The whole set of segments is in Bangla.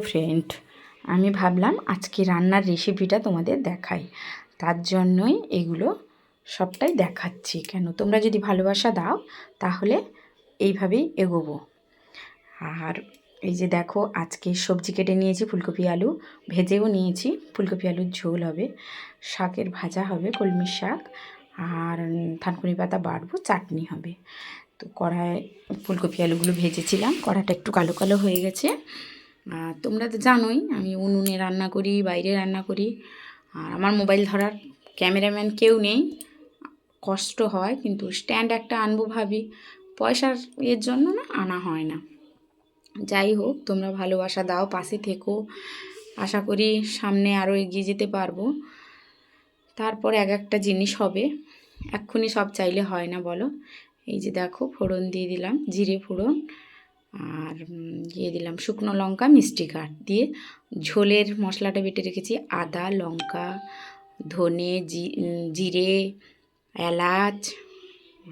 ফ্রেন্ড আমি ভাবলাম আজকে রান্নার রেসিপিটা তোমাদের দেখাই। তার জন্যই এগুলো সবটাই দেখাচ্ছি। কেন? তোমরা যদি ভালোবাসা দাও, তাহলে এইভাবেই এগোবো। আর এই যে দেখো, আজকে সবজি কেটে নিয়েছি, ফুলকপি, আলু ভেজেও নিয়েছি। ফুলকপি, আলুর ঝোল হবে, শাকের ভাজা হবে, কলমির শাক, আর থানকুনি পাতা বাড়বো, চাটনি হবে। তো কড়ায় ফুলকপি, আলুগুলো ভেজেছিলাম, কড়াটা একটু কালো কালো হয়ে গেছে। তোমরা তো জানোই, আমি উনুনে রান্না করি, বাইরে রান্না করি। আর আমার মোবাইল ধরার ক্যামেরাম্যান কেউ নেই। কষ্ট হয়, কিন্তু স্ট্যান্ড একটা আনব ভাবি। পয়সার এর জন্য না আনা হয় না। যাই হোক, তোমরা ভালোবাসা দাও, পাশে থেকো। আশা করি সামনে আরও এগিয়ে যেতে পারব। তারপর এক একটা জিনিস হবে। এক্ষুনি সব চাইলে হয় না বলো। এই যে দেখো, ফোড়ন দিয়ে দিলাম, জিরে ফোড়ন। আর দিয়ে দিলাম শুকনো লঙ্কা, মিষ্টি কাঠ দিয়ে ঝোলের মশলাটা বেটে রেখেছি। আদা, লঙ্কা, ধনে জিরে, এলাচ,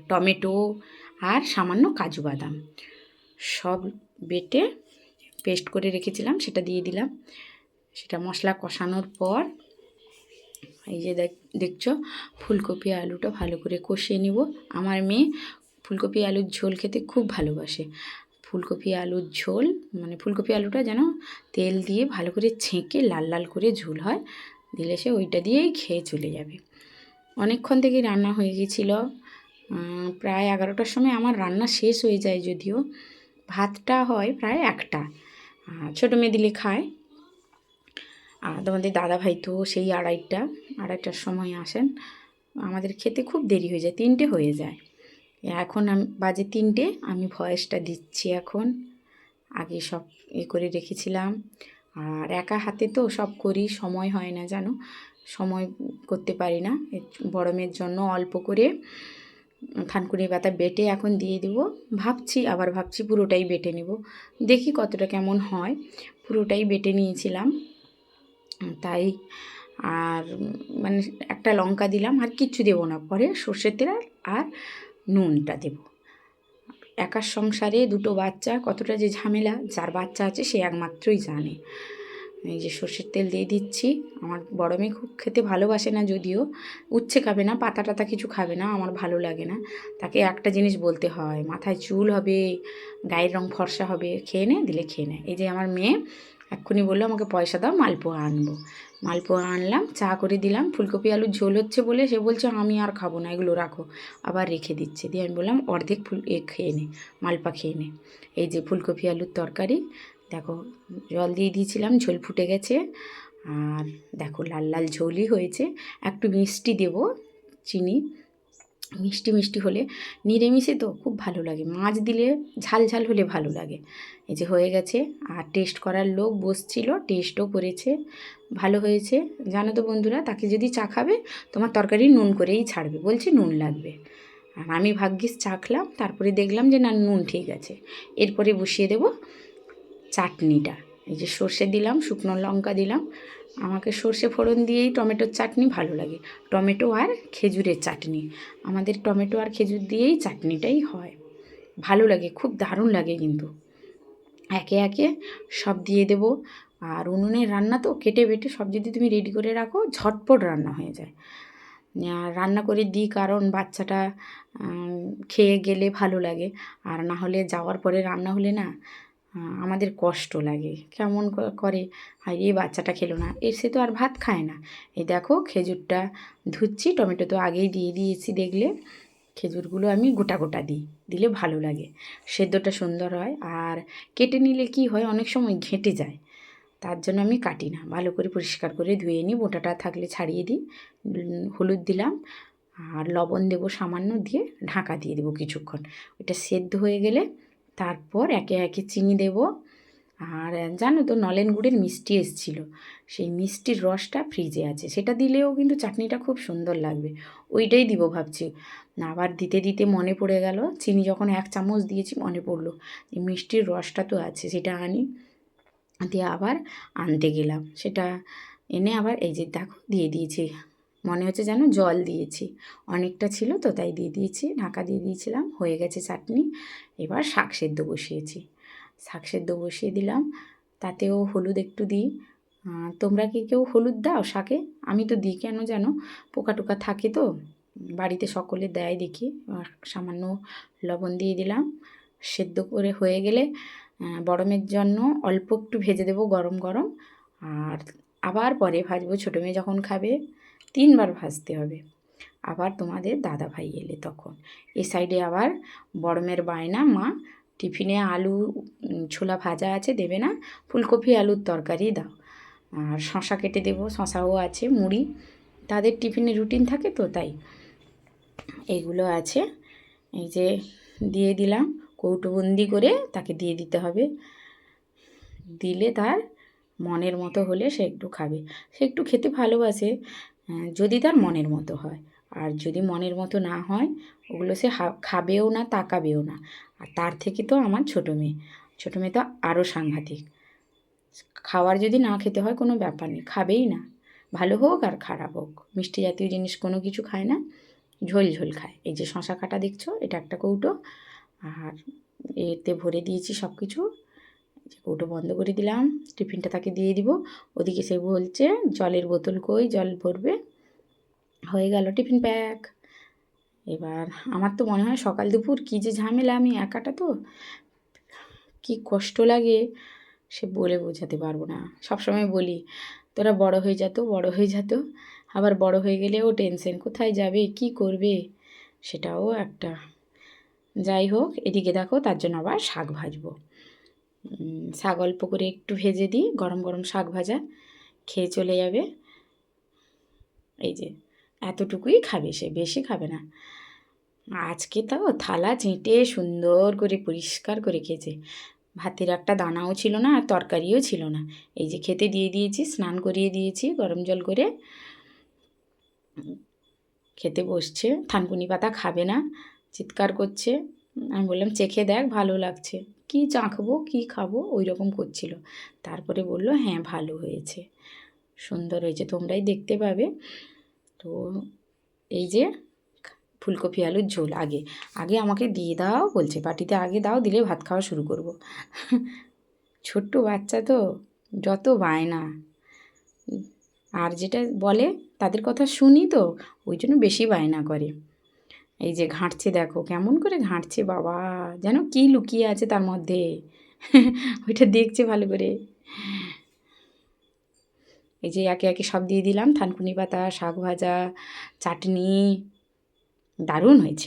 টমেটো আর সামান্য কাজু বাদাম। সব বেটে পেস্ট করে রেখেছিলাম, সেটা দিয়ে দিলাম। সেটা মশলা কষানোর পর এই যে দেখ, দেখছ, ফুলকপি আলুটা ভালো করে কষিয়ে নিব। আমার মেয়ে ফুলকপি আলুর ঝোল খেতে খুব ভালোবাসে। ফুলকপি আলুর ঝোল মানে ফুলকপি আলুটা যেন তেল দিয়ে ভালো করে ছেঁকে লাল লাল করে ঝোল হয়, দিলে সে ওইটা দিয়েই খেয়ে চলে যাবে। অনেকক্ষণ থেকেই রান্না হয়ে গেছিল। প্রায় এগারোটার সময় আমার রান্না শেষ হয়ে যায় যদিও, ভাতটা হয় প্রায় একটা। ছোটো মেয়ে দিলে খায়। আর তোমাদের দাদা ভাই তো সেই আড়াইটা, আড়াইটার সময় আসেন। আমাদের খেতে খুব দেরি হয়ে যায়, তিনটে হয়ে যায়। এখন আমি, বাজে তিনটে, আমি ভয়েসটা দিচ্ছি এখন। আগে সব এ করে রেখেছিলাম। আর একা হাতে তো সব করি, সময় হয় না জানো? সময় করতে পারি না। এর বড় মেয়ের জন্য অল্প করে থানকুনি পাতা বেটে এখন দিয়ে দেবো। ভাবছি, আবার ভাবছি পুরোটাই বেটে নেব। দেখি কতটা কেমন হয়। পুরোটাই বেটে নিয়েছিলাম। তাই আর মানে একটা লঙ্কা দিলাম। আর কিচ্ছু দেবো না। পরে সর্ষের তেল আর নুনটা দেবো। একার সংসারে দুটো বাচ্চা, কতটা যে ঝামেলা, যার বাচ্চা আছে সে একমাত্রই জানে। এই যে সর্ষের তেল দিয়ে দিচ্ছি। আমার বড় মেয়ে খুব খেতে ভালোবাসে না যদিও। উচ্ছে খাবে না পাতা টাতা কিছু খাবে না, আমার ভালো লাগে না। তাকে একটা জিনিস বলতে হয়, মাথায় চুল হবে, গায়ের রং ফর্সা হবে, খেয়ে নে, দিলে খেয়ে নেয় এই যে আমার মেয়ে এক্ষুনি বলল, আমাকে পয়সা দাও, মালপোয়া আনব। মালপোয়া আনলাম, চা করে দিলাম। ফুলকপি আলুর ঝোল হচ্ছে বলে সে বলছে, আমি আর খাব না, এগুলো রাখো। আবার রেখে দিচ্ছে। দিয়ে আমি বললাম, অর্ধেক ফুল, এ খেয়ে নে মালপা খেয়ে নে। এই যে ফুলকপি আলুর তরকারি, দেখো, জল দিয়ে দিয়েছিলাম, ঝোল ফুটে গেছে। আর দেখো, লাল লাল ঝোলই হয়েছে। একটু মিষ্টি দেবো, চিনি। মিষ্টি মিষ্টি হলে নিরামিষে তো খুব ভালো লাগে। মাছ দিলে ঝাল ঝাল হলে ভালো লাগে। এই যে হয়ে গেছে। আর টেস্ট করার লোক বসছিল টেস্টও করেছে। ভালো হয়েছে। জানো তো বন্ধুরা, তাকে যদি চা খাবে, তোমার তরকারি নুন করেই ছাড়বে। বলছে নুন লাগবে। আর আমি ভাগ্যিস চাখলাম তারপরে দেখলাম যে না, নুন ঠিক আছে। এরপরে বসিয়ে দেবো চাটনিটা। এই যে সর্ষে দিলাম, শুকনো লঙ্কা দিলাম। আমাকে সর্ষে ফোড়ন দিয়েই টমেটোর চাটনি ভালো লাগে। টমেটো আর খেজুরের চাটনি। আমাদের টমেটো আর খেজুর দিয়েই চাটনিটাই হয়। ভালো লাগে, খুব দারুণ লাগে কিন্তু। একে একে সব দিয়ে দেবো। আর উনুনের রান্না তো কেটে বেটে সব যদি তুমি রেডি করে রাখো, ঝটপট রান্না হয়ে যায়। রান্না করে দিই কারণ বাচ্চাটা খেয়ে গেলে ভালো লাগে। আর না হলে যাওয়ার পরে রান্না হলে না আমাদের কষ্ট লাগে। কেমন করে, আর, এই বাচ্চাটা খেলো না। এসে তো আর ভাত খায় না। এই দেখো, খেজুরটা ধুচ্ছি, টমেটো তো আগেই দিয়ে দিয়েছি দেখলে। খেজুরগুলো আমি গোটা গোটা দিই, দিলে ভালো লাগে। সেদ্ধটা সুন্দর হয় আর কেটে নিলে কি হয়, অনেক সময় ঘেঁটে যায়। তার জন্য আমি কাটি না। ভালো করে পরিষ্কার করে ধুয়ে নিই। বোটাটা থাকলে ছাড়িয়ে দিই। হলুদ দিলাম আর লবণ দেবো সামান্য দিয়ে ঢাকা দিয়ে দেবো কিছুক্ষণ। ওটা সেদ্ধ হয়ে গেলে তারপর একে একে চিনি দেব। আর, জানো তো, নলেন গুড়ের মিষ্টি এসছিল। সেই মিষ্টির রসটা ফ্রিজে আছে। সেটা দিলেও কিন্তু চাটনিটা খুব সুন্দর লাগবে। ওইটাই দিব ভাবছি। আবার দিতে দিতে মনে পড়ে গেল। চিনি যখন এক চামচ দিয়েছি, মনে পড়ল এই মিষ্টির রসটা তো আছে, সেটা আনি। দিয়ে আবার আনতে গেলাম। সেটা এনে আবার এই যে দেখো, দিয়ে দিয়েছি। মনে হচ্ছে যেন জল দিয়েছি। অনেকটা ছিল তো, তাই দিয়ে দিয়েছি, ঢাকা দিয়ে দিয়েছিলাম, হয়ে গেছে চাটনি। এবার শাক সেদ্ধ বসিয়েছি। শাক সেদ্ধ বসিয়ে দিলাম, তাতেও হলুদ একটু দিই। তোমরা কি কেউ হলুদ দাও শাকে? আমি তো দিই কেন জানো পোকা টোকা থাকে তো, বাড়িতে সকলে দেয় দেখি। সামান্য লবণ দিয়ে দিলাম। সেদ্ধ করে হয়ে গেলে গরমের জন্য অল্প একটু ভেজে দেবো গরম গরম। আর আবার পরে ভাজবো। ছোটো মেয়ে যখন খাবে তিনবার ভাজতে হবে। আবার তোমাদের দাদা ভাই এলে তখন। এ সাইডে আবার বড়মের বায়না, মা টিফিনে আলু ছোলা ভাজা আছে, দেবে না? ফুলকপি, আলুর তরকারি দাও। আর শশা কেটে দেবো শশাও আছে, মুড়ি। তাদের টিফিনে রুটিন থাকে তো, তাই। এগুলো আছে। এই যে দিয়ে দিলাম কৌটোবন্দি করে তাকে দিয়ে দিতে হবে। দিলে তার মনের মতো হলে সে একটু খাবে। সে একটু খেতে ভালোবাসে। যদি তার মনের মতো হয়। আর যদি মনের মতো না হয়, ওগুলো সে খাবেও না, তাকাবেও না। আর তার থেকে তো আমার ছোটো মেয়ে। ছোটো মেয়ে তো আরও সাংঘাতিক। খাওয়ার যদি না খেতে হয়, কোনো ব্যাপার নেই, খাবেই না। ভালো হোক আর খারাপ হোক। মিষ্টি জাতীয় জিনিস কোনো কিছু খায় না, ঝোল ঝোল খায়। এই যে শশা কাটা দেখছ, এটা একটা কৌটো। আর এতে ভরে দিয়েছি সব কিছু কৌটো বন্ধ করে দিলাম, টিফিনটা তাকে দিয়ে দিব। ওদিকে সে বলছে, জলের বোতল কই? জল ভরবে? হয়ে গেল টিফিন প্যাক। এবার আমার তো মনে হয় সকাল দুপুর কী যে ঝামেলা, আমি একাটা তো। কি কষ্ট লাগে, সে বলে বোঝাতে পারব না। সবসময় বলি, তোরা বড় হয়ে যেত বড় হয়ে যেত আবার বড় হয়ে গেলেও টেনশন কোথায় যাবে, কি করবে? সেটাও একটা। যাই হোক, এদিকে দেখো তার জন্য আবার শাক ভাজবো। শাক অল্প করে একটু ভেজে দিই, গরম গরম শাক ভাজা, খেয়ে চলে যাবে। এই যে, এতটুকুই খাবে সে, বেশি খাবে না। আজকে তাও থালা চেটে সুন্দর করে পরিষ্কার করে খেয়েছে। ভাতের একটা দানাও ছিল না আর তরকারিও ছিল না। এই যে খেতে দিয়ে দিয়েছি, স্নান করিয়ে দিয়েছি গরম জল করে। খেতে বসছে, থানকুনি পাতা খাবে না, চিৎকার করছে। আমি বললাম, চেখে দেখ, ভালো লাগছে। কি চাখবো কি খাব ওই রকম করছিল। তারপরে বলল হ্যাঁ ভালো হয়েছে। সুন্দর হয়েছে, তোমরাই দেখতে পাবে। তো এই যে ফুলকপি আলুর ঝোল আগে আগে আমাকে দিয়ে দাও, বলছে, বাটিতে আগে দাও, দিলে ভাত খাওয়া শুরু করব। ছোট্ট বাচ্চা তো, যত বায়না। আর যেটা বলে, তাদের কথা শুনি তো, ওই জন্য বেশি বায়না করে। এই যে ঘাঁটছে দেখো, কেমন করে ঘাঁটছে বাবা, যেন কি লুকিয়ে আছে তার মধ্যে। ওইটা দেখছে ভালো করে। এই যে একে একে সব দিয়ে দিলাম, থানকুনি পাতা, শাক ভাজা, চাটনি, দারুণ হয়েছে।